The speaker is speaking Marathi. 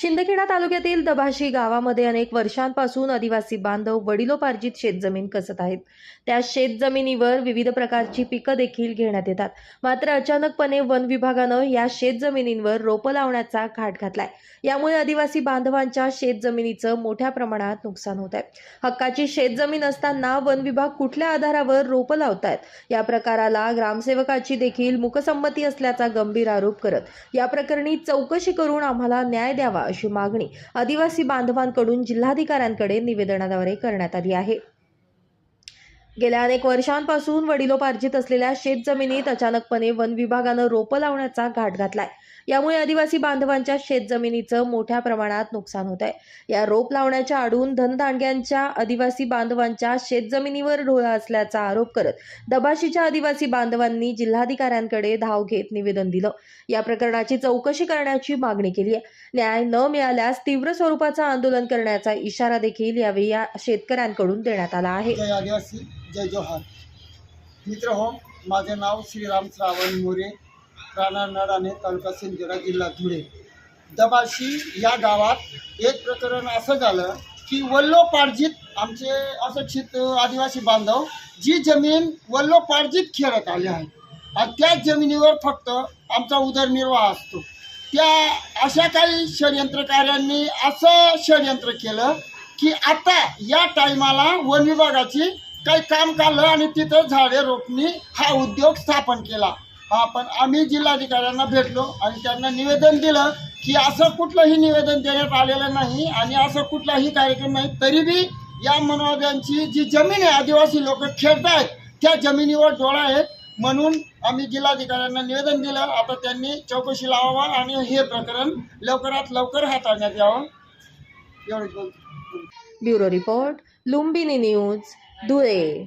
शिंदखेडा तालुक्यातील दभाशी गावामध्ये अनेक वर्षांपासून आदिवासी बांधव वडिलोपार्जित शेतजमीन कसत आहेत. त्या शेतजमिनीवर विविध प्रकारची पिकं देखील घेण्यात येतात. मात्र अचानकपणे वन विभागानं या शेतजमिनींवर रोपं लावण्याचा घाट घातलाय. यामुळे आदिवासी बांधवांच्या शेतजमिनीचं मोठ्या प्रमाणात नुकसान होत आहे. हक्काची शेतजमीन असताना वन विभाग कुठल्या आधारावर रोपं लावतायत? या प्रकाराला ग्रामसेवकाची देखील मुकसंमती असल्याचा गंभीर आरोप करत या प्रकरणी चौकशी करून आम्हाला न्याय द्यावा अशी मागणी आदिवासी बांधवांकडून जिल्हाधिकाऱ्यांकडे निवेदनाद्वारे करण्यात आली आहे. गेल्या अनेक वर्षांपासून वडिलोपार्जित असलेल्या शेत जमिनीत अचानकपणे वन विभागानं रोपं लावण्याचा घाट घातलाय. यामुळे आदिवासी बांधवांच्या शेतजमिनीचं मोठ्या प्रमाणात नुकसान होत आहे या रोप लावण्याच्या आडून धनदांडग्यांच्या आदिवासी बांधवांच्या शेतजमिनीवर ढोळा असल्याचा आरोप करत दबाशीच्या आदिवासी बांधवांनी जिल्हाधिकाऱ्यांकडे धाव घेत निवेदन दिलं. या प्रकरणाची चौकशी करण्याची मागणी केली आहे. न्याय न मिळाल्यास तीव्र स्वरूपाचं आंदोलन करण्याचा इशारा देखील यावेळी या शेतकऱ्यांकडून देण्यात आला आहे. जय जोहार. मित्र हो माझे नाव श्रीराम श्रावण मोरे राणा नडाणे तालुका सिंदखेडा जिल्हा धुळे. दबाशी या गावात एक प्रकरण असं झालं की वल्लोपार्जित आमचे अशिक्षित आदिवासी बांधव जी जमीन वल्लोपार्जित खेळत आले आहे आणि त्याच जमिनीवर फक्त आमचा उदरनिर्वाह असतो. त्या अशा काही षडयंत्रकाऱ्यांनी असं षडयंत्र केलं की आता या टायमाला वन विभागाची काही काम काढलं आणि तिथं झाडे रोपणी हा उद्योग स्थापन केला. हा पण आम्ही जिल्हाधिकाऱ्यांना भेटलो आणि त्यांना निवेदन दिलं की असं कुठलंही निवेदन देण्यात आलेलं नाही आणि असं कुठलाही कार्यक्रम नाही तरी बी या मनोवाद्यांची जी जमीन आहे आदिवासी लोक खेळतायत त्या जमिनीवर डोळा आहेत. म्हणून आम्ही जिल्हाधिकाऱ्यांना निवेदन दिलं. आता त्यांनी चौकशी लावावा आणि हे प्रकरण लवकरात लवकर हाताळण्यात यावं. एवढंच बोलतो. Bureau report Lumbini news Dhule